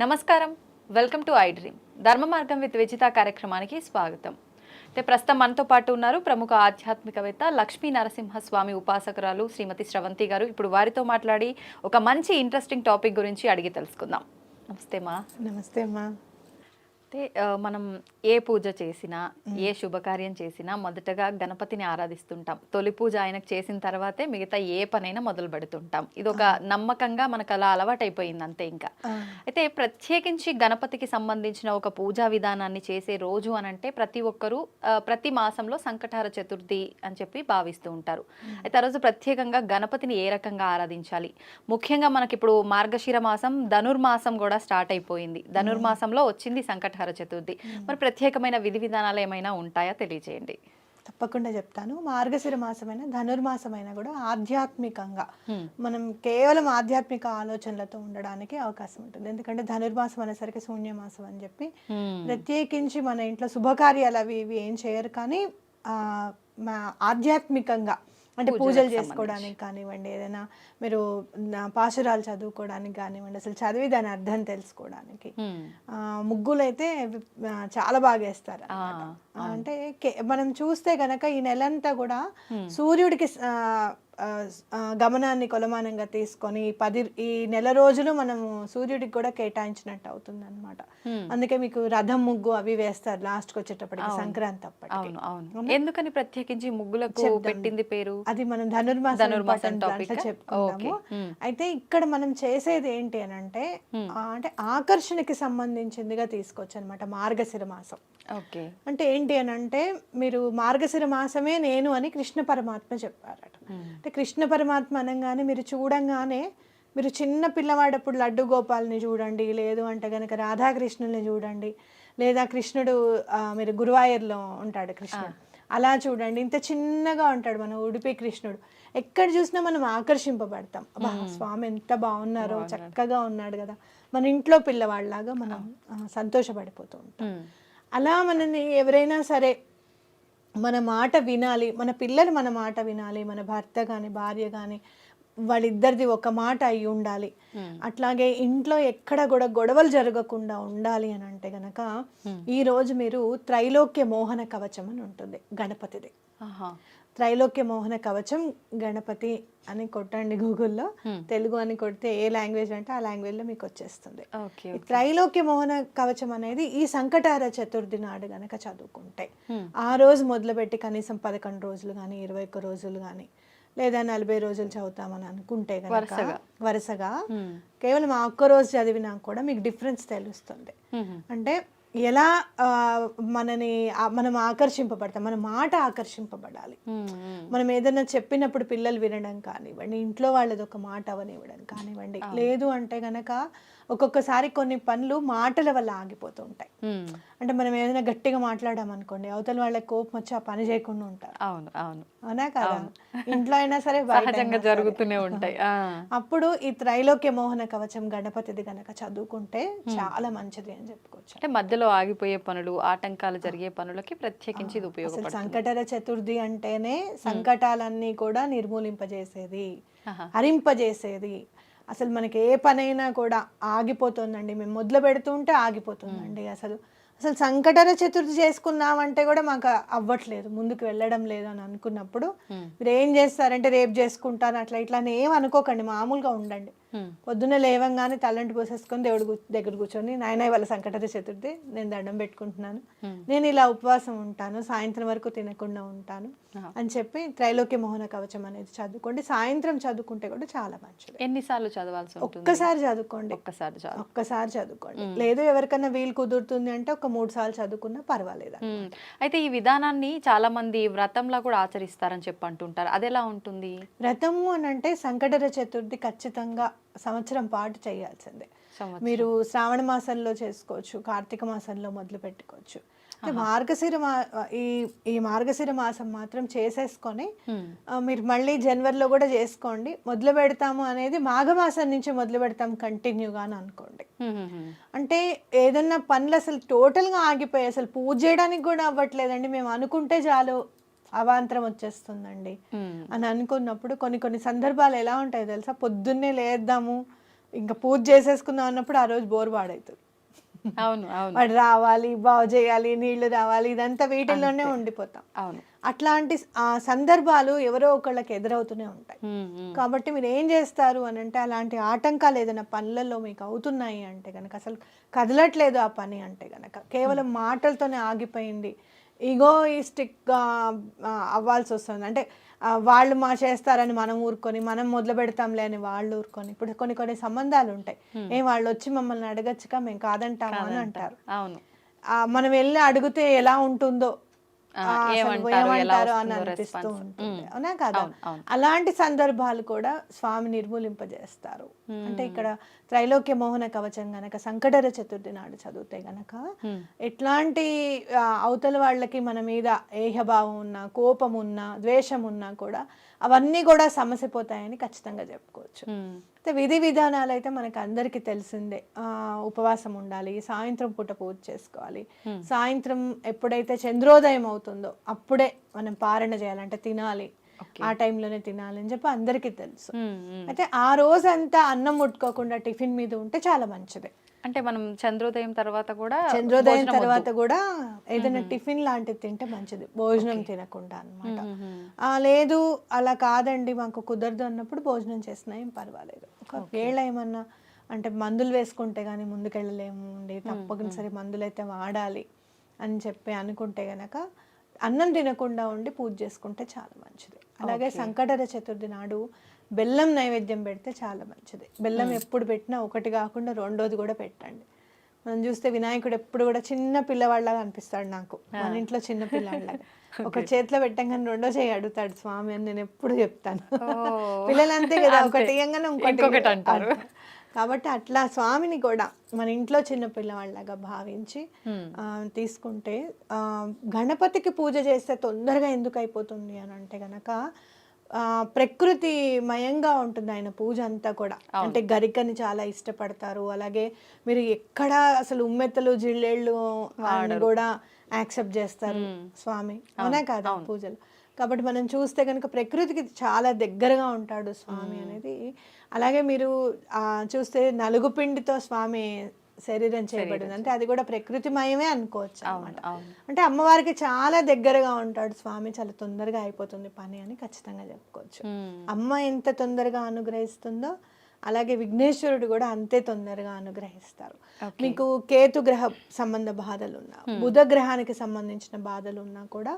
నమస్కారం. Welcome to I dream ధర్మ మార్గం విత్ విజిత కార్యక్రమానికి స్వాగతం. అయితే ప్రస్తుతం మనతో పాటు ఉన్నారు ప్రముఖ ఆధ్యాత్మికవేత్త లక్ష్మీ నరసింహస్వామి ఉపాసకురాలు శ్రీమతి స్రవంతి గారు. ఇప్పుడు వారితో మాట్లాడి ఒక మంచి ఇంట్రెస్టింగ్ టాపిక్ గురించి అడిగి తెలుసుకుందాం. నమస్తే మా. నమస్తే అమ్మా అయితే మనం ఏ పూజ చేసినా ఏ శుభకార్యం చేసినా మొదటగా గణపతిని ఆరాధిస్తుంటాం. తొలి పూజ ఆయనకు చేసిన తర్వాతే మిగతా ఏ పనైనా మొదలు పెడుతుంటాం. ఇది ఒక నమ్మకంగా మనకు అలా అలవాటైపోయింది అంతే ఇంకా. అయితే ప్రత్యేకించి గణపతికి సంబంధించిన ఒక పూజా విధానాన్ని చేసే రోజు అని అంటే ప్రతి ఒక్కరూ ప్రతి మాసంలో సంకటహార చతుర్థి అని చెప్పి భావిస్తూ ఉంటారు. అయితే ఆ రోజు ప్రత్యేకంగా గణపతిని ఏ రకంగా ఆరాధించాలి? ముఖ్యంగా మనకి ఇప్పుడు మార్గశిర మాసం ధనుర్మాసం కూడా స్టార్ట్ అయిపోయింది. ధనుర్మాసంలో వచ్చింది సంకటహార చతుర్థి. మరి ప్రత్యేకమైన విధి విధానాలు ఏమైనా ఉంటాయా? తెలియజేయండి తప్పకుండా చెప్తాను. మార్గశిర మాసమైన ధనుర్మాసమైన కూడా ఆధ్యాత్మికంగా. మనం కేవలం ఆధ్యాత్మిక ఆలోచనలతో ఉండడానికి అవకాశం ఉంటుంది. ఎందుకంటే ధనుర్మాసం అనేసరికి శూన్యమాసం అని చెప్పి ప్రత్యేకించి మన ఇంట్లో శుభకార్యాలు అవి ఇవి ఏం చేయరు కానీ ఆ, మా ఆధ్యాత్మికంగా అంటే పూజలు. చేసుకోవడానికి కానివ్వండి ఏదైనా మీరు పాశురాలు చదువుకోవడానికి కానివ్వండి అసలు చదివి దాని అర్థం తెలుసుకోవడానికి. ఆ, ముగ్గులు అయితే చాలా బాగా వేస్తారు అంటే మనం చూస్తే గనక ఈ నెలంతా కూడా సూర్యుడికి గమనాన్ని కొలమానంగా తీసుకొని పది ఈ నెల రోజులు మనము సూర్యుడికి కూడా కేటాయించినట్టు అవుతుంది అనమాట. అందుకే మీకు రథం ముగ్గు అవి వేస్తారు లాస్ట్కి వచ్చేటప్పటికి సంక్రాంతి అప్పటికి ఎందుకని ప్రత్యేకించి ముగ్గులకు పెట్టింది పేరు? అది మనం ధనుర్మాసం. అయితే ఇక్కడ మనం చేసేది ఏంటి అని అంటే అంటే ఆకర్షణకి సంబంధించిందిగా తీసుకోవచ్చు అనమాట మార్గశిర మాసం. ఓకే. అంటే ఏంటి అని అంటే మీరు మార్గశిర మాసమే నేను అని కృష్ణ పరమాత్మ చెప్పారట. అంటే కృష్ణ పరమాత్మ అనగానే మీరు చూడంగానే మీరు చిన్న పిల్లవాడప్పుడు లడ్డు గోపాల్ని చూడండి లేదు అంటే కనుక రాధాకృష్ణుల్ని చూడండి లేదా కృష్ణుడు మీరు గురువాయూర్లో ఉంటాడు కృష్ణుడు అలా చూడండి. ఇంత చిన్నగా ఉంటాడు మన ఉడిపి కృష్ణుడు. ఎక్కడ చూసినా మనం ఆకర్షింపబడతాం. స్వామి ఎంత బాగున్నారో చక్కగా ఉన్నాడు కదా. మన ఇంట్లో పిల్లవాళ్ళలాగా మనం సంతోషపడిపోతూ ఉంటాం. అలా మనని ఎవరైనా సరే మన మాట వినాలి మన పిల్లలు మన మాట వినాలి మన భర్త కానీ భార్య కానీ వాళ్ళిద్దరిది ఒక మాట అయి ఉండాలి. అట్లాగే ఇంట్లో ఎక్కడ కూడా గొడవలు జరగకుండా ఉండాలి అని అంటే గనక ఈ రోజు మీరు త్రైలోక్య మోహన కవచం అని ఉంటుంది గణపతిది. త్రైలోక్య మోహన కవచం గణపతి అని కొట్టండి గూగుల్లో. తెలుగు అని కొడితే ఏ లాంగ్వేజ్ అంటే ఆ లాంగ్వేజ్లో మీకు వచ్చేస్తుంది. త్రైలోక్య మోహన కవచం అనేది ఈ సంకటార చతుర్థి నాడు గనక చదువుకుంటే ఆ రోజు మొదలుపెట్టి కనీసం పదకొండు రోజులు కానీ ఇరవై ఒక్క రోజులు కానీ లేదా నలభై రోజులు చదువుతామని అనుకుంటే కనుక వరుసగా. వరుసగా కేవలం ఆ ఒక్క రోజు చదివినా కూడా మీకు డిఫరెన్స్ తెలుస్తుంది. అంటే ఎలా ఆ, మనని మనం ఆకర్షింపబడతాం మన మాట ఆకర్షింపబడాలి. మనం ఏదైనా చెప్పినప్పుడు పిల్లలు వినడం కానివ్వండి ఇంట్లో వాళ్ళది ఒక మాట అవనివ్వడం కానివ్వండి లేదు అంటే గనక ఒక్కొక్కసారి కొన్ని పనులు మాటల వల్ల ఆగిపోతూ ఉంటాయి. అంటే మనం ఏదైనా గట్టిగా మాట్లాడామనుకోండి అవతల వాళ్ళకి కోపం వచ్చి ఆ పని చేయకుండా ఉంటారు. అవును అవును. అవునా కదా? ఇంట్లో అయినా సరే సహజంగా. జరుగుతూనే ఉంటాయి. అప్పుడు ఈ త్రైలోక్య మోహన కవచం గణపతిది గనక చదువుకుంటే చాలా మంచిది అని చెప్పుకోవచ్చు. అంటే మధ్యలో ఆగిపోయే పనులు ఆటంకాలు జరిగే పనులకి ప్రత్యేకించి ఇది ఉపయోగపడుతుంది. సంకటర చతుర్థి అంటేనే సంకటాలన్నీ కూడా నిర్మూలింపజేసేది. హరింపజేసేది. అసలు మనకి ఏ పనైనా కూడా ఆగిపోతుందండి. మేము మొదలు పెడుతుంటే ఆగిపోతుందండి అసలు. అసలు సంకటర చతుర్థి చేసుకున్నామంటే కూడా మాకు అవ్వట్లేదు. ముందుకు వెళ్ళడం లేదు అని అనుకున్నప్పుడు మీరు ఏం చేస్తారంటే రేపు చేసుకుంటాను అట్లా ఇట్లా అని ఏం అనుకోకండి. మామూలుగా ఉండండి. పొద్దున్న లేవంగానే తలంటి పోసేసుకొని దేవుడి దగ్గర కూర్చొని నాయన ఇవాళ సంకటర చతుర్థి నేను దండం పెట్టుకుంటున్నాను. నేను ఇలా ఉపవాసం ఉంటాను సాయంత్రం వరకు తినకుండా ఉంటాను. అని చెప్పి త్రైలోక్య మోహన కవచం అనేది చదువుకోండి. సాయంత్రం చదువుకుంటే కూడా చాలా మంచిది. ఎన్నిసార్లు చదవాల్సి ఒక్కసారి చదువుకోండి. ఒక్కసారి ఒక్కసారి చదువుకోండి. లేదు ఎవరికైనా వీలు కుదురుతుంది అంటే ఒక మూడు సార్లు చదువుకున్నా పర్వాలేదు. అయితే ఈ విధానాన్ని చాలా మంది వ్రతంలా కూడా ఆచరిస్తారని చెప్పి అంటుంటారు. అది ఎలా ఉంటుంది? వ్రతము అని అంటే సంకటర చతుర్థి ఖచ్చితంగా సంవత్సరం పాటు చేయాల్సిందే. మీరు శ్రావణ మాసంలో చేసుకోవచ్చు కార్తీక మాసంలో మొదలు పెట్టుకోవచ్చు. మార్గశిర మా ఈ ఈ మార్గశిర మాసం మాత్రం చేసేసుకొని మీరు మళ్ళీ జనవరిలో కూడా చేసుకోండి. మొదలు పెడతాము అనేది మాఘమాసం నుంచి మొదలు పెడతాం కంటిన్యూగా అని అనుకోండి. అంటే ఏదన్నా పనులు అసలు టోటల్గా ఆగిపోయాయి అసలు పూజ చేయడానికి కూడా అవ్వట్లేదండి. మేము అనుకుంటే చాలు అవాంతరం వచ్చేస్తుందండి. అని అనుకున్నప్పుడు కొన్ని కొన్ని సందర్భాలు ఎలా ఉంటాయి తెలుసా? పొద్దున్నే లేద్దాము ఇంకా పూజ చేసేసుకుందాం అన్నప్పుడు ఆ రోజు బోర్ పాడవుతుంది అవును వాడు రావాలి బాగు చేయాలి నీళ్ళు రావాలి ఇదంతా వీటిల్లోనే ఉండిపోతాం. అవును. అట్లాంటి ఆ సందర్భాలు ఎవరో ఒకళ్ళకి ఎదురవుతూనే ఉంటాయి. కాబట్టి మీరు ఏం చేస్తారు అని అంటే అలాంటి ఆటంకాలు ఏదైనా పనులలో మీకు అవుతున్నాయి అంటే కనుక అసలు కదలట్లేదు ఆ పని అంటే కనుక కేవలం మాటలతోనే ఆగిపోయింది ఈగోయిస్టిక్గా అవ్వాల్సి వస్తుంది. అంటే వాళ్ళు మా చేస్తారని మనం ఊరుకొని మనం మొదలు పెడతాంలే అని వాళ్ళు ఊరుకొని ఇప్పుడు కొన్ని కొన్ని సంబంధాలు ఉంటాయి. ఏ వాళ్ళు వచ్చి మమ్మల్ని అడగచ్చుగా మేము కాదంటాము అని అంటారు. అవును. మనం వెళ్ళి అడిగితే ఎలా ఉంటుందో ఏమంటారు, అని అనిపిస్తూ. ఉంటుంది. అవునా కదా. అలాంటి సందర్భాలు కూడా స్వామి నిర్మూలింపజేస్తారు అంటే ఇక్కడ త్రైలోక్య మోహన కవచం గనక సంకటర చతుర్థి నాడు చదివితే గనక. ఎట్లాంటి అవతల వాళ్ళకి మన మీద ఏహభావం ఉన్నా కోపం ఉన్నా ద్వేషం ఉన్నా కూడా అవన్నీ కూడా సమసిపోతాయని ఖచ్చితంగా చెప్పుకోవచ్చు. అయితే విధి విధానాలు అయితే మనకు అందరికీ తెలిసిందే. ఆ, ఉపవాసం ఉండాలి సాయంత్రం పూట పూజ చేసుకోవాలి. సాయంత్రం ఎప్పుడైతే చంద్రోదయం అవుతుందో అప్పుడే మనం పారణ చేయాలంటే తినాలి. ఆ టైంలోనే తినాలి అని చెప్పి అందరికీ తెలుసు. అయితే ఆ రోజంతా అన్నం ముట్టుకోకుండా టిఫిన్ మీద ఉంటే చాలా మంచిది. అంటే మనం చంద్రోదయం తర్వాత కూడా చంద్రోదయం తర్వాత కూడా ఏదైనా టిఫిన్ లాంటిది తింటే మంచిది. భోజనం తినకుండా. ఆ లేదు అలా కాదండి మాకు కుదరదు అన్నప్పుడు భోజనం చేసినా ఏం పర్వాలేదు. ఒకవేళ ఏమన్నా అంటే మందులు వేసుకుంటే కానీ ముందుకెళ్ళలేము అండి తప్పనిసరి మందులు అయితే వాడాలి అని చెప్పి అనుకుంటే గనక అన్నం తినకుండా ఉండి పూజ చేసుకుంటే చాలా మంచిది. అలాగే సంకటర చతుర్థి నాడు బెల్లం నైవేద్యం పెడితే చాలా మంచిది. బెల్లం ఎప్పుడు పెట్టినా ఒకటి కాకుండా రెండోది కూడా పెట్టండి. మనం చూస్తే వినాయకుడు ఎప్పుడు కూడా చిన్న పిల్లవాళ్ళగా అనిపిస్తాడు నాకు. మన ఇంట్లో చిన్న పిల్లవాళ్ళగా ఒక చేతిలో పెట్టంగానే రెండో చేయి అడుగుతాడు స్వామి అని నేను ఎప్పుడు చెప్తాను. పిల్లలు అంతే కదా ఒకటి ఇంకొకటి అంటారు. కాబట్టి అట్లా స్వామిని కూడా మన ఇంట్లో చిన్న పిల్లవాళ్ళగా భావించి తీసుకుంటే ఆ, గణపతికి పూజ చేస్తే తొందరగా ఎందుకు అయిపోతుంది అని అంటే గనక ఆ, ప్రకృతి మయంగా ఉంటుంది ఆయన పూజ అంతా కూడా. అంటే గరికని చాలా ఇష్టపడతారు. అలాగే మీరు ఎక్కడ అసలు ఉమ్మెత్తలు జిల్లేళ్ళు అని కూడా యాక్సెప్ట్ చేస్తారు స్వామి. అవునా. కాదా పూజలు. కాబట్టి మనం చూస్తే కనుక ప్రకృతికి చాలా దగ్గరగా ఉంటాడు స్వామి అనేది. అలాగే మీరు చూస్తే నలుగు పిండితో స్వామి శరీరం చేయబడింది. అంటే అది కూడా ప్రకృతిమయమే అనుకోవచ్చు అన్నమాట. అవును. అంటే అమ్మవారికి చాలా దగ్గరగా ఉంటాడు స్వామి. చాలా తొందరగా అయిపోతుంది పని అని ఖచ్చితంగా చెప్పుకోవచ్చు. మ్మ్. అమ్మ ఎంత తొందరగా అనుగ్రహిస్తుందో అలాగే విఘ్నేశ్వరుడు కూడా అంతే తొందరగా అనుగ్రహిస్తారు. మీకు కేతు గ్రహ సంబంధ బాధలు ఉన్నా బుధ గ్రహానికి సంబంధించిన బాధలు ఉన్నా కూడా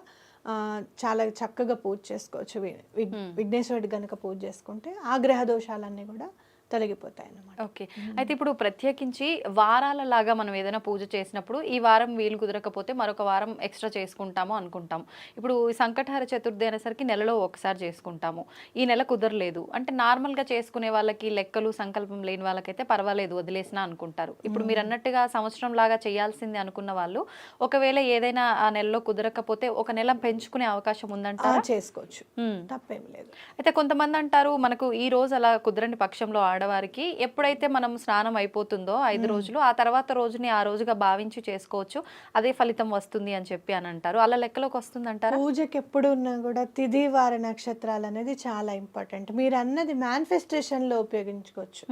చాలా చక్కగా పూజ చేసుకోవచ్చు. విఘ్- విఘ్నేశ్వరుడి గనుక పూజ చేసుకుంటే ఆ గ్రహ దోషాలన్నీ కూడా తొలగిపోతాయి అన్నమాట. ఓకే. అయితే ఇప్పుడు ప్రత్యేకించి వారాల లాగా మనం ఏదైనా పూజ చేసినప్పుడు ఈ వారం వీలు కుదరకపోతే మరొక వారం ఎక్స్ట్రా చేసుకుంటాము అనుకుంటాం. ఇప్పుడు సంకటహార చతుర్థి అనేసరికి నెలలో ఒకసారి చేసుకుంటాము. ఈ నెల కుదరలేదు. అంటే నార్మల్గా చేసుకునే వాళ్ళకి లెక్కలు సంకల్పం లేని వాళ్ళకైతే పర్వాలేదు వదిలేసినా అనుకుంటారు. ఇప్పుడు మీరు అన్నట్టుగా సంవత్సరం లాగా చేయాల్సింది అనుకున్న వాళ్ళు ఒకవేళ ఏదైనా ఆ నెలలో కుదరకపోతే ఒక నెల పెంచుకునే అవకాశం ఆ, ఉందంటారా? చేసుకోవచ్చు. తప్పేం లేదు. అయితే కొంతమంది అంటారు మనకు ఈ రోజు అలా కుదరని పక్షంలో ఆడవారికి ఎప్పుడైతే మనం స్నానం అయిపోతుందో ఐదు రోజులు ఆ తర్వాత రోజుని ఆ రోజుగా భావించి చేసుకోవచ్చు. అదే ఫలితం వస్తుంది అని చెప్పి అని అంటారు. అలా లెక్కలోకి వస్తుంది అంటారా పూజకి ఎప్పుడు ఉన్నా కూడా తిథి వార నక్షత్రాలు అనేది చాలా ఇంపార్టెంట్. మీరు అన్నది మేనిఫెస్టేషన్లో ఉపయోగించుకోవచ్చు.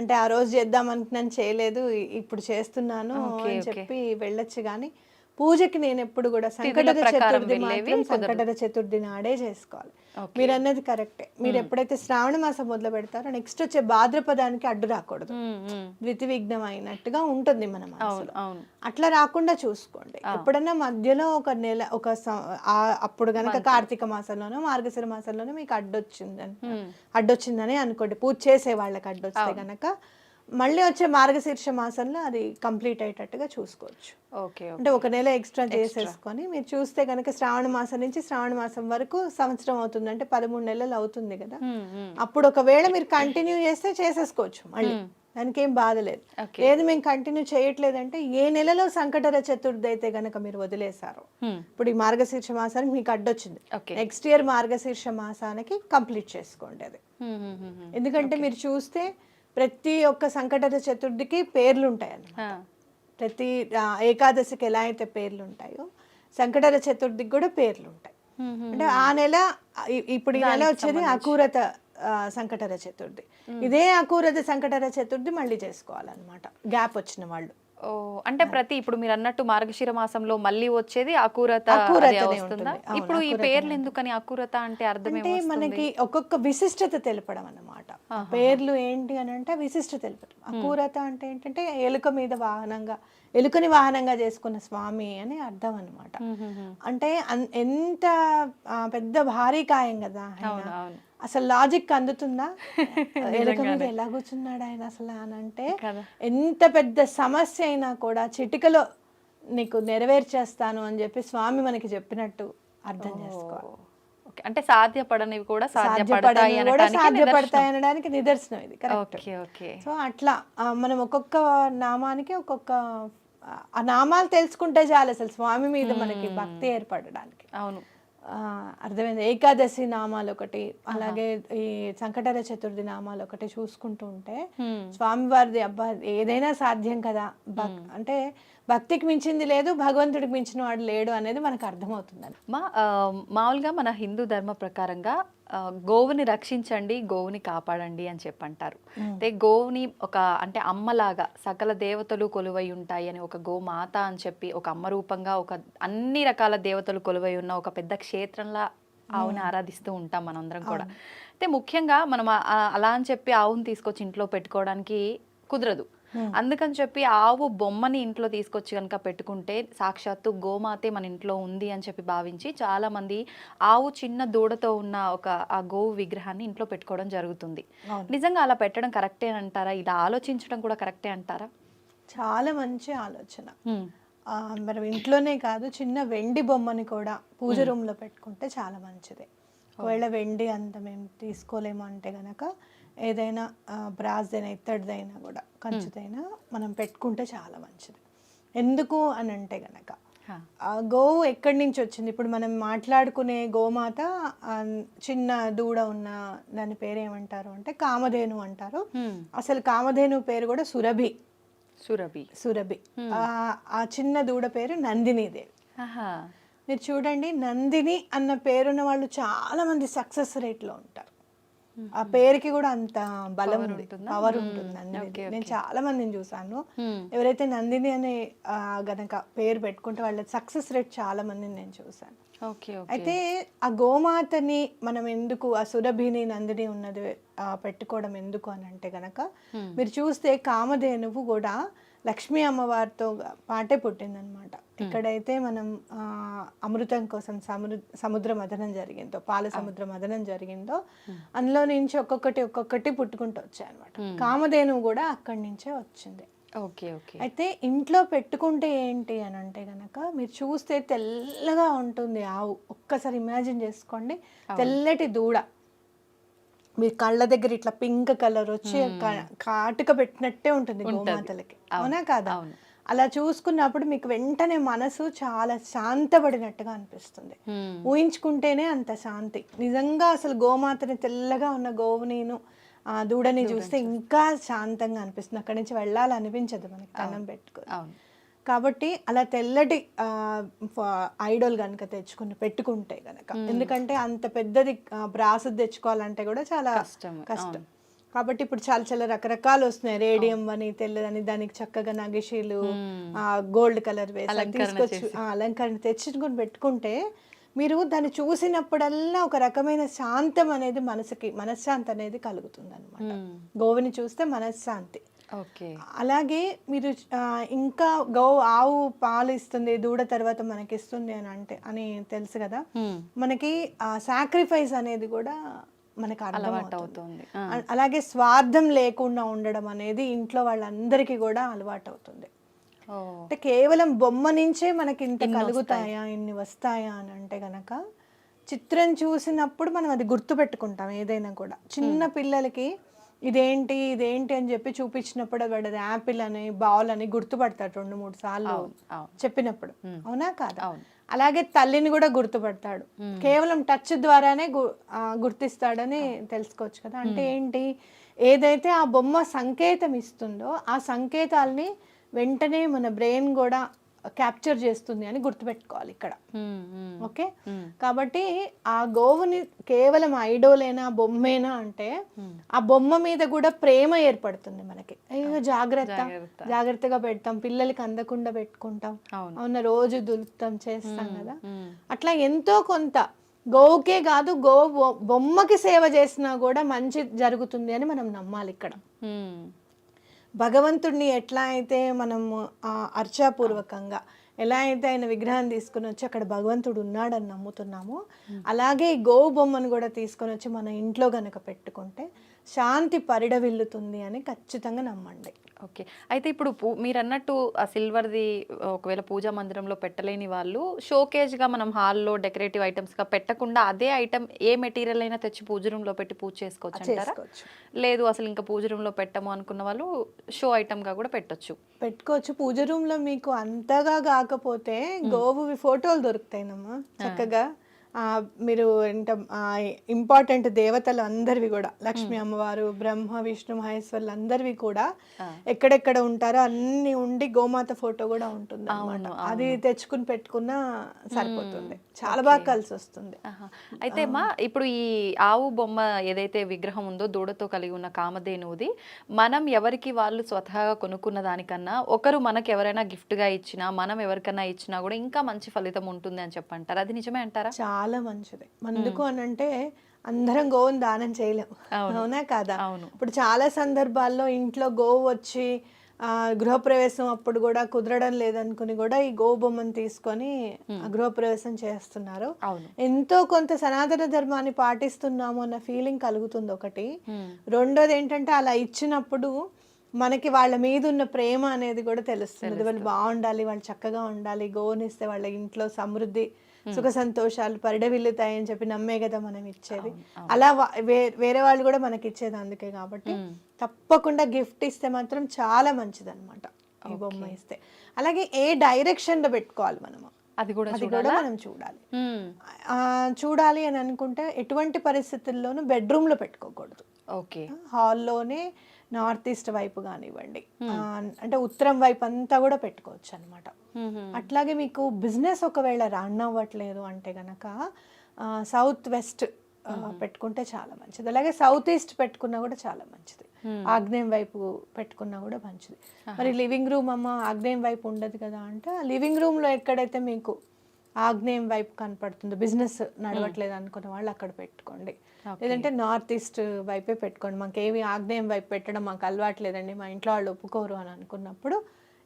అంటే ఆ రోజు చేద్దాం అనుకున్నాను చేయలేదు ఇప్పుడు చేస్తున్నాను అని. చెప్పి వెళ్ళొచ్చు కానీ పూజకి నేను ఎప్పుడు కూడా సంకటర చతుర్థి మాత్రం సంకటర చతుర్థి నాడే చేసుకోవాలి. మీరు అన్నది కరెక్టే. మీరు ఎప్పుడైతే శ్రావణ మాసం మొదలు పెడతారో నెక్స్ట్ వచ్చే భాద్రపదానికి అడ్డు రాకూడదు. ఉమ్, ఉమ్. ద్వితి విఘ్నం అయినట్టుగా ఉంటుంది మన మనసులో. అట్లా రాకుండా చూసుకోండి. ఎప్పుడన్నా మధ్యలో ఒక నెల ఒక అప్పుడు గనక కార్తీక మాసంలోనో మార్గశిర మాసంలోనో మీకు అడ్డొచ్చిందని అడ్డొచ్చిందని అనుకోండి. పూజ చేసే వాళ్ళకి అడ్డొస్తే గనక మళ్ళీ వచ్చే మార్గశీర్ష మాసంలో అది కంప్లీట్ అయ్యేటట్టుగా చూసుకోవచ్చు. ఓకే అంటే ఒక నెల ఎక్స్ట్రా చేసేసుకొని మీరు చూస్తే కనుక శ్రావణ మాసం నుంచి శ్రావణ మాసం వరకు సంవత్సరం అవుతుంది. అంటే పదమూడు నెలలు అవుతుంది కదా. అప్పుడు ఒకవేళ మీరు కంటిన్యూ చేస్తే చేసేసుకోవచ్చు మళ్ళీ. దానికి ఏం బాధ లేదు. మేము కంటిన్యూ చేయట్లేదంటే ఏ నెలలో సంకటర చతుర్థి అయితే గనక మీరు వదిలేశారు. ఇప్పుడు ఈ మార్గశీర్ష మాసానికి మీకు అడ్డొచ్చింది. నెక్స్ట్ ఇయర్ మార్గశీర్ష మాసానికి కంప్లీట్ చేసుకోండి అది. ఎందుకంటే మీరు చూస్తే ప్రతి ఒక్క సంకటర చతుర్థికి పేర్లు ఉంటాయి అన్నమాట ప్రతి ఏకాదశికి ఎలా అయితే పేర్లు ఉంటాయో సంకటర చతుర్థికి కూడా పేర్లు ఉంటాయి అంటే ఆ నెల ఇప్పుడు ఈ నెల వచ్చేది అకూరత ఆ, సంకటహర చతుర్థి. ఇదే అకూరత సంకటహర చతుర్థి మళ్ళీ చేసుకోవాలన్నమాట. గ్యాప్ వచ్చిన వాళ్ళు. ఓ అంటే ప్రతి ఇప్పుడు మీరు అన్నట్టు మార్గశిర మాసంలో మళ్ళీ వచ్చేది అకూరత వస్తుందా? ఇప్పుడు ఈ పేర్లు ఎందుకని? అకూరత అంటే అర్థం అంటే మనకి ఒక్కొక్క విశిష్టత తెలపడం అన్నమాట. పేర్లు ఏంటి అని అంటే విశిష్టత తెలపడం. అకూరత అంటే ఏంటంటే ఎలుక మీద వాహనంగా ఎలుకని వాహనంగా చేసుకున్న స్వామి అని అర్థం అన్నమాట. అంటే ఎంత పెద్ద భారీ కాయం కదా. అసలు లాజిక్ అందుతుందా? ఎలా కూర్చున్నాడు ఆయన అసలు అని అంటే. ఎంత పెద్ద సమస్య అయినా కూడా చిటికలో నీకు నెరవేర్చేస్తాను అని చెప్పి స్వామి మనకి చెప్పినట్టు అర్థం చేసుకోవాలి. ఓకే. అంటే సాధ్యపడనివి కూడా సాధ్యపడతాయి సాధ్యపడతాయి అనడానికి నిదర్శనం ఇది కరెక్ట్ సో అట్లా మనం ఒక్కొక్క నామానికి ఒక్కొక్క ఆ, నామాలు తెలుసుకుంటే చాలు అసలు స్వామి మీద మనకి భక్తి ఏర్పడడానికి. అవును. అర్థమైంది. ఏకాదశి నామాలు ఒకటి అలాగే ఈ సంకటహర చతుర్థి నామాలు ఒకటి చూసుకుంటూ ఉంటే. స్వామివారిది అబ్బా ఏదైనా సాధ్యం కదా. అంటే భక్తికి మించింది లేదు భగవంతుడికి మించిన వాడు లేడు అనేది మనకు అర్థమవుతుంది మా మామూలుగా మన హిందూ ధర్మ ప్రకారంగా గోవుని రక్షించండి గోవుని కాపాడండి అని చెప్పి అంటారు అంటే గోవుని ఒక అంటే అమ్మలాగా సకల దేవతలు కొలువై ఉంటాయి అని ఒక గోమాత అని చెప్పి ఒక అమ్మ రూపంగా ఒక అన్ని రకాల దేవతలు కొలువై ఉన్న ఒక పెద్ద క్షేత్రంలా ఆవుని ఆరాధిస్తూ ఉంటాం మనందరం కూడా. అయితే ముఖ్యంగా మనం అలా అని చెప్పి ఆవుని తీసుకొచ్చి ఇంట్లో పెట్టుకోవడానికి కుదరదు. అందుకని చెప్పి ఆవు బొమ్మని ఇంట్లో తీసుకొచ్చి కనుక పెట్టుకుంటే సాక్షాత్తు గోమాతే మన ఇంట్లో ఉంది అని చెప్పి భావించి చాలా మంది ఆవు చిన్న దూడతో ఉన్న ఒక ఆ గోవు విగ్రహాన్ని ఇంట్లో పెట్టుకోవడం జరుగుతుంది. నిజంగా అలా పెట్టడం కరెక్టే అంటారా? ఇలా ఆలోచించడం కూడా కరెక్టే అంటారా? చాలా మంచి ఆలోచన. ఆ, మనం ఇంట్లోనే కాదు చిన్న వెండి బొమ్మని కూడా పూజ రూమ్లో పెట్టుకుంటే చాలా మంచిది. ఒకవేళ వెండి అంత మేము తీసుకోలేము అంటే గనక ఏదైనా బ్రాస్ అయినా ఇత్తడిదైనా కూడా కంచుదైనా మనం పెట్టుకుంటే చాలా మంచిది. ఎందుకు అని అంటే గనక గోవు ఎక్కడి నుంచి వచ్చింది? ఇప్పుడు మనం మాట్లాడుకునే గోమాత చిన్న దూడ ఉన్న దాని పేరు ఏమంటారు అంటే కామధేను అంటారు. అసలు కామధేను పేరు కూడా సురభి. సురభి. సురభి. ఆ- చిన్న దూడ పేరు నందినీదేవి. మీరు చూడండి నందిని అన్న పేరున్న వాళ్ళు చాలా మంది సక్సెస్ రేట్లో ఉంటారు. ఆ పేరుకి కూడా అంత బలం ఉంది. ఉంటుందా? పవర్. ఉంటుంది నందిని నేను చాలా మందిని చూసాను హ్మ్. ఎవరైతే నందిని అనే ఆ, గనక పేరు పెట్టుకుంటే వాళ్ళ సక్సెస్ రేట్ చాలా మందిని నేను చూసాను అయితే ఆ గోమాతని మనం ఎందుకు ఆ సురభిని నందిని ఉన్నది ఆ, పెట్టుకోవడం ఎందుకు అని అంటే గనక మీరు చూస్తే కామధేనువు కూడా లక్ష్మీ అమ్మవారితో పాటే పుట్టిందనమాట. ఎక్కడైతే మనం అమృతం కోసం సముద్ర సముద్ర మదనం జరిగిందో పాల సముద్ర మదనం జరిగిందో అందులో నుంచి ఒక్కొక్కటి ఒక్కొక్కటి పుట్టుకుంటూ వచ్చాయి అనమాట కామధేనువు కూడా అక్కడి నుంచే వచ్చింది. Okay okay. అయితే ఇంట్లో పెట్టుకుంటే ఏంటి అని అంటే గనక మీరు చూస్తే తెల్లగా ఉంటుంది ఆవు. ఒక్కసారి ఇమాజిన్ చేసుకోండి. తెల్లటి దూడ. మీ కళ్ళ దగ్గర ఇట్లా పింక్ కలర్ వచ్చి కాటుక పెట్టినట్టే ఉంటుంది గోమాతలకి. అవునా. కాదా. అలా చూసుకున్నప్పుడు మీకు వెంటనే మనసు చాలా శాంతపడినట్టుగా అనిపిస్తుంది. ఊహించుకుంటేనే అంత శాంతి. నిజంగా అసలు గోమాతని తెల్లగా ఉన్న గోవునిను ఆ దూడని చూస్తే ఇంకా శాంతంగా అనిపిస్తుంది. అక్కడి నుంచి వెళ్ళాలనిపించదు మనకి దండం పెట్టుకో అవును. కాబట్టి అలా తెల్లటి ఐడోల్ కనుక తెచ్చుకుని పెట్టుకుంటే గనక. ఎందుకంటే అంత పెద్దది బ్రాస్ తెచ్చుకోవాలంటే కూడా చాలా కష్టమే, కష్టం. కాబట్టి ఇప్పుడు చాలా చాలా రకరకాలు వస్తున్నాయి. రేడియం అని తెల్లదని దానికి చక్కగా నగిషీలు గోల్డ్ కలర్ వేసి తీసుకొచ్చి ఆ, అలంకరణ తెచ్చుకొని పెట్టుకుంటే మీరు దాన్ని చూసినప్పుడల్లా ఒక రకమైన శాంతం అనేది మనసుకి మనశ్శాంతి అనేది కలుగుతుంది అనమాట. గోవుని చూస్తే మనశ్శాంతి. అలాగే మీరు ఇంకా గో ఆవు పాలు ఇస్తుంది దూడ తర్వాత మనకి ఇస్తుంది అని అంటే అని తెలుసు కదా. మనకి సాక్రిఫైస్ అనేది కూడా మనకు అలవాటు అవుతుంది అలాగే స్వార్థం లేకుండా ఉండడం అనేది ఇంట్లో వాళ్ళందరికీ కూడా అలవాటు అవుతుంది అంటే కేవలం బొమ్మ నుంచే మనకి ఇంత కలుగుతాయా ఇన్ని వస్తాయా అని అంటే గనక చిత్రం చూసినప్పుడు మనం అది గుర్తు పెట్టుకుంటాం ఏదైనా కూడా. చిన్న పిల్లలకి ఇదేంటి ఇదేంటి అని చెప్పి చూపించినప్పుడు వాడు అది యాపిల్ అని బాల్ అని గుర్తుపడతాడు రెండు మూడు సార్లు చెప్పినప్పుడు. అవునా కాదా. అలాగే తల్లిని కూడా గుర్తుపడతాడు. కేవలం టచ్ ద్వారానే గుర్తిస్తాడని తెలుసుకోవచ్చు కదా. అంటే ఏంటి? ఏదైతే ఆ బొమ్మ సంకేతం ఇస్తుందో ఆ సంకేతాల్ని వెంటనే మన బ్రెయిన్ కూడా క్యాప్చర్ చేస్తుంది అని గుర్తుపెట్టుకోవాలి ఇక్కడ. ఓకే? కాబట్టి ఆ గోవుని కేవలం ఐడోలేనా బొమ్మేనా అంటే ఆ బొమ్మ మీద కూడా ప్రేమ ఏర్పడుతుంది మనకి. అయ్యో జాగ్రత్త. జాగ్రత్త. జాగ్రత్తగా పెడతాం. పిల్లలకి అందకుండా పెట్టుకుంటాం. అవును. రోజు దులుపుతాం చేస్తాం కదా. అట్లా ఎంతో కొంత గోవుకే కాదు గో బొమ్మకి సేవ చేసినా కూడా మంచి జరుగుతుంది అని మనం నమ్మాలి ఇక్కడ. భగవంతుడిని ఎట్లా అయితే మనము అర్చాపూర్వకంగా ఎలా అయితే ఆయన విగ్రహం తీసుకుని వచ్చి అక్కడ భగవంతుడు ఉన్నాడని నమ్ముతున్నామో అలాగే ఈ గోవు బొమ్మను కూడా తీసుకొని వచ్చి మన ఇంట్లో గనక పెట్టుకుంటే శాంతి పరిడవిల్లుతుంది అని ఖచ్చితంగా నమ్మండి. ఓకే. అయితే ఇప్పుడు పూ మీరు అన్నట్టు ఆ సిల్వర్ది ఒకవేళ పూజా మందిరంలో పెట్టలేని వాళ్ళు షోకేజ్గా మనం హాల్లో డెకరేటివ్ ఐటమ్స్గా పెట్టకుండా అదే ఐటమ్ ఏ మెటీరియల్ అయినా తెచ్చి పూజ రూమ్లో పెట్టి పూజ చేసుకోవచ్చు అంటారా? లేదు అసలు ఇంకా పూజ రూమ్లో పెట్టము అనుకున్న వాళ్ళు షో ఐటమ్గా కూడా పెట్టొచ్చు. పెట్టుకోవచ్చు. పూజ రూమ్లో మీకు అంతగా కాకపోతే గోవువి ఫోటోలు దొరుకుతాయినమ్మా చక్కగా మీరు ఎంత ఇంపార్టెంట్ దేవతలు అందరివి కూడా లక్ష్మీ అమ్మవారు బ్రహ్మ విష్ణు మహేశ్వర్లు అందరివి కూడా. ఎక్కడెక్కడ ఉంటారో అన్ని ఉండి గోమాత ఫోటో కూడా ఉంటుంది. అది తెచ్చుకుని పెట్టుకున్నా సరిపోతుంది. చాలా బాగా కలిసి వస్తుంది. అయితే మా ఇప్పుడు ఈ ఆవు బొమ్మ ఏదైతే విగ్రహం ఉందో దూడతో కలిగి ఉన్న కామధేనువుది మనం ఎవరికి వాళ్ళు స్వతహాగా కొనుక్కున్న దానికన్నా ఒకరు మనకి ఎవరైనా gift గా ఇచ్చినా మనం ఎవరికైనా ఇచ్చినా కూడా ఇంకా మంచి ఫలితం ఉంటుంది అని చెప్పంటారు? అది నిజమే అంటారా? చాలా మంచిది. ఎందుకు అని అంటే అందరం గోవుని దానం చేయలేము. అవును. కాదా? అవును. ఇప్పుడు చాలా సందర్భాల్లో ఇంట్లో గోవు వచ్చి ఆ, గృహప్రవేశం అప్పుడు కూడా కుదరడం లేదనుకుని కూడా ఈ గోవు బొమ్మను తీసుకొని గృహప్రవేశం చేస్తున్నారు. ఎంతో కొంత సనాతన ధర్మాన్ని పాటిస్తున్నాము అన్న ఫీలింగ్ కలుగుతుంది ఒకటి. రెండోది ఏంటంటే అలా ఇచ్చినప్పుడు మనకి వాళ్ళ మీద ఉన్న ప్రేమ అనేది కూడా తెలుస్తుంది. వాళ్ళు బాగుండాలి వాళ్ళు చక్కగా ఉండాలి గోవునిస్తే వాళ్ళ ఇంట్లో సమృద్ధి సుఖ సంతోషాలు పరిడవిల్లుతాయి అని చెప్పి నమ్మే కదా మనం ఇచ్చేది. అలా వేరే వాళ్ళు కూడా మనకి ఇచ్చేది అందుకే కాబట్టి తప్పకుండా గిఫ్ట్ ఇస్తే మాత్రం చాలా మంచిది అనమాట ఈ బొమ్మ ఇస్తే. అలాగే ఏ డైరెక్షన్లో పెట్టుకోవాలి మనము? అది కూడా అది కూడా మనం చూడాలి. ఆ, చూడాలి అని అనుకుంటే ఎటువంటి పరిస్థితుల్లోనూ బెడ్రూమ్లో పెట్టుకోకూడదు ఓకే హాల్లోనే నార్త్ ఈస్ట్ వైపు కానివ్వండి. ఆ, అంటే ఉత్తరం వైపు అంతా కూడా పెట్టుకోవచ్చు అనమాట ఉహు. అట్లాగే మీకు బిజినెస్ ఒకవేళ రన్ అవ్వట్లేదు అంటే గనక సౌత్ వెస్ట్ పెట్టుకుంటే చాలా మంచిది. అలాగే సౌత్ ఈస్ట్ పెట్టుకున్నా కూడా చాలా మంచిది. ఆగ్నేయం వైపు పెట్టుకున్నా కూడా మంచిది. మరి లివింగ్ రూమ్ అమ్మ ఆగ్నేయం వైపు ఉండదు కదా అంటే లివింగ్ రూమ్లో ఎక్కడైతే మీకు ఆగ్నేయం వైపు కనపడుతుందో. బిజినెస్ నడవట్లేదు అనుకున్న వాళ్ళు అక్కడ పెట్టుకోండి. లేదంటే నార్త్ ఈస్ట్ వైపే పెట్టుకోండి. మాకు ఏమి ఆగ్నేయం వైపు పెట్టడం మాకు అలవాట్లేదండి మా ఇంట్లో వాళ్ళు ఒప్పుకోరు అని అనుకున్నప్పుడు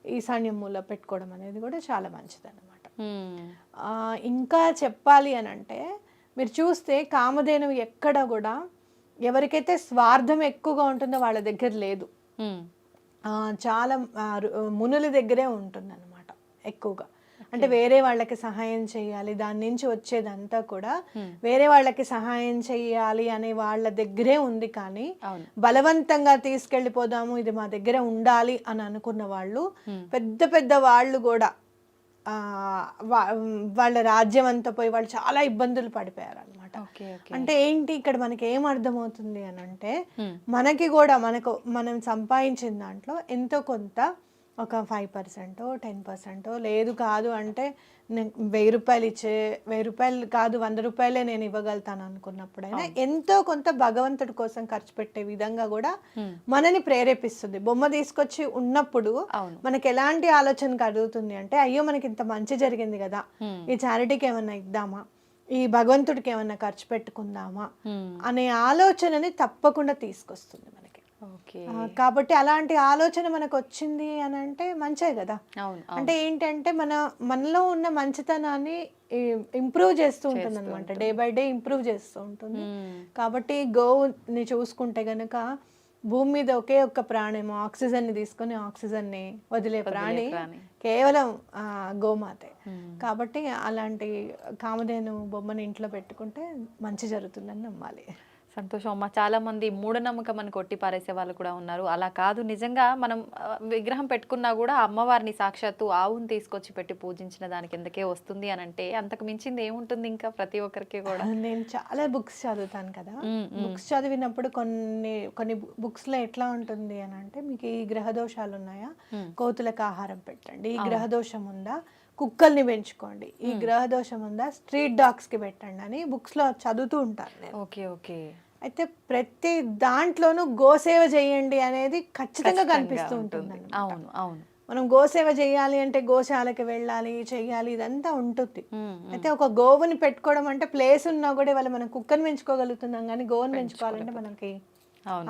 ఈశాన్యం మూల పెట్టుకోవడం అనేది కూడా చాలా మంచిది అనమాట ఉమ్. ఇంకా చెప్పాలి అని అంటే మీరు చూస్తే కామధేనువు ఎక్కడ కూడా ఎవరికైతే స్వార్థం ఎక్కువగా ఉంటుందో వాళ్ళ దగ్గర లేదు. చాలా మునుల దగ్గరే ఉంటుంది అనమాట ఎక్కువగా. అంటే వేరే వాళ్ళకి సహాయం చేయాలి దాని నుంచి వచ్చేదంతా కూడా వేరే వాళ్ళకి సహాయం చేయాలి అనే వాళ్ళ దగ్గరే ఉంది కానీ బలవంతంగా తీసుకెళ్ళిపోదాము ఇది మా దగ్గర ఉండాలి అని అనుకున్న వాళ్ళు పెద్ద పెద్ద వాళ్ళు కూడా వాళ్ళ రాజ్యం అంతా పోయి వాళ్ళు చాలా ఇబ్బందులు పడిపోయారు అనమాట అంటే ఏంటి ఇక్కడ మనకి ఏం అర్థమవుతుంది అని అంటే Hmm. మనకి కూడా మనకు మనం సంపాదించిన దాంట్లో ఎంతో కొంత ఒక ఫైవ్ పర్సెంటో టెన్ పర్సెంటో లేదు కాదు అంటే నేను వెయ్యి రూపాయలు ఇచ్చే వెయ్యి రూపాయలు కాదు వంద రూపాయలే నేను ఇవ్వగలుగుతాను అనుకున్నప్పుడైనా ఎంతో కొంత భగవంతుడి కోసం ఖర్చు పెట్టే విధంగా కూడా. మనని ప్రేరేపిస్తుంది బొమ్మ తీసుకొచ్చి ఉన్నప్పుడు మనకి ఎలాంటి ఆలోచన కలుగుతుంది అంటే అయ్యో మనకి ఇంత మంచి జరిగింది కదా. ఈ చారిటీకి ఏమన్నా ఇద్దామా ఈ భగవంతుడికి ఏమన్నా ఖర్చు పెట్టుకుందామా. అనే ఆలోచనని తప్పకుండా తీసుకొస్తుంది మనకి కాబట్టి అలాంటి ఆలోచన మనకు వచ్చింది అని అంటే మంచే కదా అంటే ఏంటంటే మన మనలో ఉన్న మంచితనాన్ని ఇంప్రూవ్ చేస్తూ ఉంటుంది. అనమాట డే బై డే ఇంప్రూవ్ చేస్తూ ఉంటుంది. కాబట్టి గోవుని చూసుకుంటే గనక భూమి మీద ఒకే ఒక్క ప్రాణేమో ఆక్సిజన్ని తీసుకొని ఆక్సిజన్ని వదిలే ప్రాణి. కేవలం గోమాతే. ఉమ్. కాబట్టి అలాంటి కామధేను బొమ్మని ఇంట్లో పెట్టుకుంటే మంచి జరుగుతుందని నమ్మాలి. సంతోషం అమ్మ. చాలా మంది మూఢనమ్మకం అని కొట్టి పారేసే వాళ్ళు కూడా ఉన్నారు. అలా కాదు. నిజంగా మనం విగ్రహం పెట్టుకున్నా కూడా అమ్మవారిని సాక్షాత్తు ఆవుని తీసుకొచ్చి పెట్టి పూజించిన దాని కిందకే వస్తుంది అని అంటే అంతకు మించింది ఏముంటుంది ఇంకా ప్రతి ఒక్కరికి కూడా? నేను చాలా బుక్స్ చదువుతాను కదా. బుక్స్ చదివినప్పుడు కొన్ని కొన్ని books లో ఎట్లా ఉంటుంది అని అంటే మీకు ఈ గ్రహ దోషాలు ఉన్నాయా. కోతులకు ఆహారం పెట్టండి. ఈ గ్రహ దోషం ఉందా? కుక్కల్ని పెంచుకోండి. ఈ గ్రహ దోషం ఉందా స్ట్రీట్ డాగ్స్కి పెట్టండి అని books లో చదువుతూ ఉంటాను నేను. Okay okay. అయితే ప్రతి దాంట్లోనూ గోసేవ చేయండి అనేది ఖచ్చితంగా కనిపిస్తూ ఉంటుంది. అవును అవును. మనం గోసేవ చేయాలి అంటే గోశాలకి వెళ్ళాలి చేయాలి ఇదంతా ఉంటుంది. మ్మ్, మ్మ్. అయితే ఒక గోవుని పెట్టుకోవడం అంటే ప్లేస్ ఉన్నా కూడా ఇవాళ మనం కుక్కని పెంచుకోగలుగుతున్నాం కానీ గోవుని పెంచుకోవాలంటే మనకి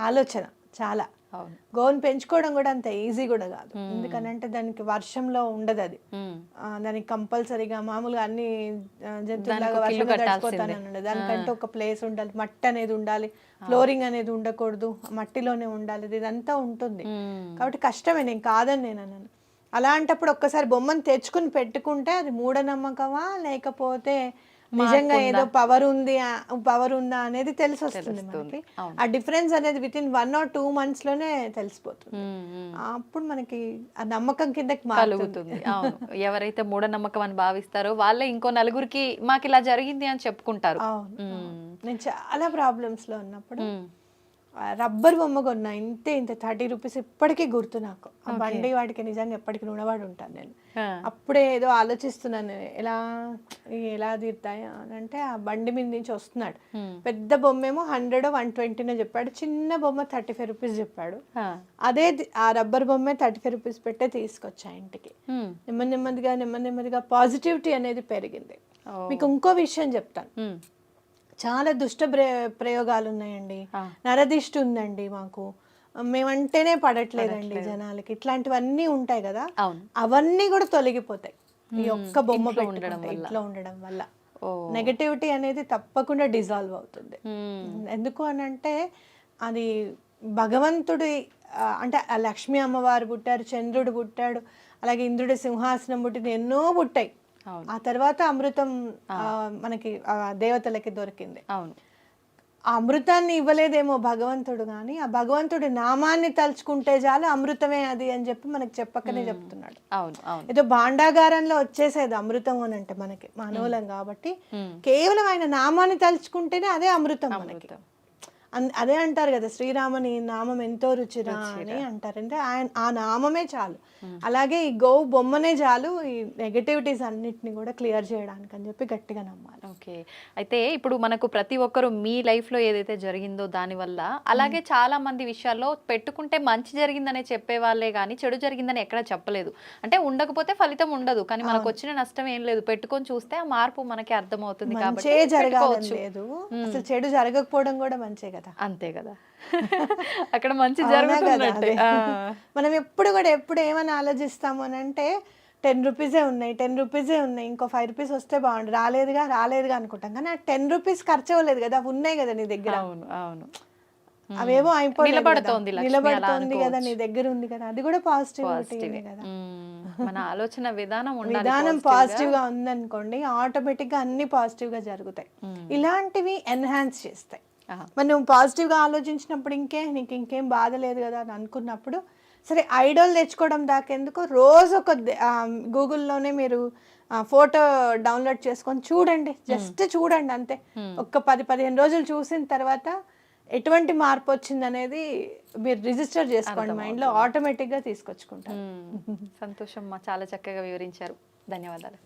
ఆలోచన. చాలా. గోవుని పెంచుకోవడం కూడా అంత ఈజీ కూడా కాదు. ఎందుకనంటే దానికి వర్షంలో ఉండదు అది. దానికి కంపల్సరీగా మామూలుగా అన్ని జంతువులాగా వర్షంలో కట్టాల్సిందే. తడిచిపోతానన్నాడు దానికంటే ఒక ప్లేస్ ఉండాలి. మట్టి అనేది ఉండాలి. ఫ్లోరింగ్ అనేది ఉండకూడదు. మట్టిలోనే ఉండాలి. ఇది ఇదంతా ఉంటుంది. కాబట్టి కష్టమే. నేను కాదని నేను అన్నాను అలాంటప్పుడు ఒక్కసారి బొమ్మను తెచ్చుకుని పెట్టుకుంటే అది మూఢనమ్మకమా? లేకపోతే నిజంగా ఏదో పవర్ ఉంది పవర్ ఉందా అనేది తెలిసి వస్తుంది మనకి. ఆ డిఫరెన్స్ అనేది with in one or two మంత్స్లోనే తెలిసిపోతుంది. అప్పుడు మనకి ఆ నమ్మకం కిందకి కలుగుతుంది. అవును. ఎవరైతే మూఢనమ్మకం అని భావిస్తారో వాళ్ళే ఇంకో నలుగురికి మాకు ఇలా జరిగింది అని చెప్పుకుంటారు. నేను చాలా ప్రాబ్లమ్స్లో ఉన్నప్పుడు రబ్బర్ బొమ్మ కొన్నా ఇంతే ఇంత థర్టీ రూపీస్ ఇప్పటికీ గుర్తు నాకు ఆ బండి వాడికి నిజంగా ఎప్పటికీ రుణవాడు ఉంటాను నేను. అప్పుడే ఏదో ఆలోచిస్తున్నాను ఎలా ఎలా తీరుతాయి అని అంటే ఆ బండి మీద నుంచి వస్తున్నాడు. పెద్ద బొమ్మ ఏమో హండ్రెడ్ వన్ ట్వంటీనే చెప్పాడు చిన్న బొమ్మ థర్టీ ఫైవ్ రూపీస్ చెప్పాడు. అదే ఆ రబ్బర్ బొమ్మే థర్టీ ఫైవ్ రూపీస్ పెట్టే తీసుకొచ్చా ఇంటికి మ్మ్. నెమ్మది నెమ్మదిగా నెమ్మది నెమ్మదిగా పాజిటివిటీ అనేది పెరిగింది. మీకు ఇంకో విషయం చెప్తాను. చాలా దుష్ట ప్ర- ప్రయోగాలు ఉన్నాయండి. నరదిష్టి ఉందండి మాకు. మేమంటేనే పడట్లేదండి జనాలకి. ఇట్లాంటివన్నీ ఉంటాయి కదా అవును. అవన్నీ కూడా తొలగిపోతాయి. ఈ ఒక్క బొమ్మ ఉండడం వల్ల. ఇంట్లో ఉండడం వల్ల. నెగటివిటీ అనేది తప్పకుండా డిజాల్వ్ అవుతుంది. ఎందుకు అని అంటే అది భగవంతుడి అంటే లక్ష్మీ అమ్మవారు పుట్టారు చంద్రుడు పుట్టాడు అలాగే ఇంద్రుడి సింహాసనం పుట్టింది ఎన్నో పుట్టాయి. ఆ తర్వాత అమృతం ఆ, మనకి దేవతలకి దొరికింది. అవును. ఆ అమృతాన్ని ఇవ్వలేదేమో భగవంతుడు కానీ ఆ భగవంతుడి నామాన్ని తలుచుకుంటే చాలు అమృతమే అది అని చెప్పి మనకి చెప్పకనే చెప్తున్నాడు. అవును అవును. ఏదో భాండాగారంలో వచ్చేసేది అమృతం అని అంటే మనకి మానవులం కాబట్టి. కేవలం ఆయన నామాన్ని తలుచుకుంటేనే అదే అమృతం మనకి. అదే అంటారు కదా శ్రీరామని నామం ఎంతో రుచిరా. అని అంటారు. అంటే ఆయన ఆ నామమే చాలు. అలాగే ఈ గోవు బొమ్మనే చాలు ఈ నెగటివిటీస్ అన్నిటిని కూడా క్లియర్ చేయడానికి అని చెప్పి గట్టిగా నమ్మాలి. ఓకే. అయితే ఇప్పుడు మనకు ప్రతి ఒక్కరు మీ లైఫ్లో ఏదైతే జరిగిందో దానివల్ల అలాగే చాలా మంది విషయాల్లో పెట్టుకుంటే మంచి జరిగిందనే చెప్పే వాళ్ళే కానీ చెడు జరిగిందని ఎక్కడ చెప్పలేదు. అంటే ఉండకపోతే ఫలితం ఉండదు కానీ మనకు వచ్చిన నష్టం ఏం లేదు. పెట్టుకొని చూస్తే ఆ మార్పు మనకి అర్థమవుతుంది కాబట్టి అసలు చెడు జరగకపోవడం కూడా మంచే కదా. అంతే కదా. అక్కడ మంచి? జరుగుతున్నట్టే. మనం ఎప్పుడు కూడా ఎప్పుడు ఏమని ఆలోచిస్తాము అని అంటే టెన్ రూపీసే ఉన్నాయి టెన్ రూపీసే ఉన్నాయి ఇంకో ఫైవ్ రూపీస్ వస్తే బాగుండు. రాలేదుగా రాలేదుగా అనుకుంటాం. కానీ ఆ టెన్ రూపీస్ ఖర్చు అవ్వలేదు కదా అవి ఉన్నాయి కదా నీ దగ్గర. అవును అవును. అవేవో అయిపోలేదు కదా. నిలబడుతోంది నిలబడుతోంది కదా. నీ దగ్గర ఉంది కదా. అది కూడా పాజిటివ్ కదా. మన ఆలోచన విధానం విధానం. పాజిటివ్గా. ఉందనుకోండి ఆటోమేటిక్గా అన్ని పాజిటివ్గా జరుగుతాయి. ఇలాంటివి ఎన్హాన్స్ చేస్తాయి. మరి నువ్వు పాజిటివ్గా ఆలోచించినప్పుడు ఇంకే నీకు ఇంకేం బాధ లేదు కదా అని అనుకున్నప్పుడు సరే ఐడల్ తెచ్చుకోవడం దాకెందుకు రోజు ఒక గూగుల్లోనే మీరు ఫోటో డౌన్లోడ్ చేసుకొని చూడండి. జస్ట్ చూడండి అంతే. ఒక్క పది పదిహేను రోజులు చూసిన తర్వాత ఎటువంటి మార్పు వచ్చింది అనేది మీరు రిజిస్టర్ చేసుకోండి. మైండ్లో ఆటోమేటిక్గా తీసుకొచ్చుకుంటారు. సంతోషం చాలా చక్కగా వివరించారు. ధన్యవాదాలు.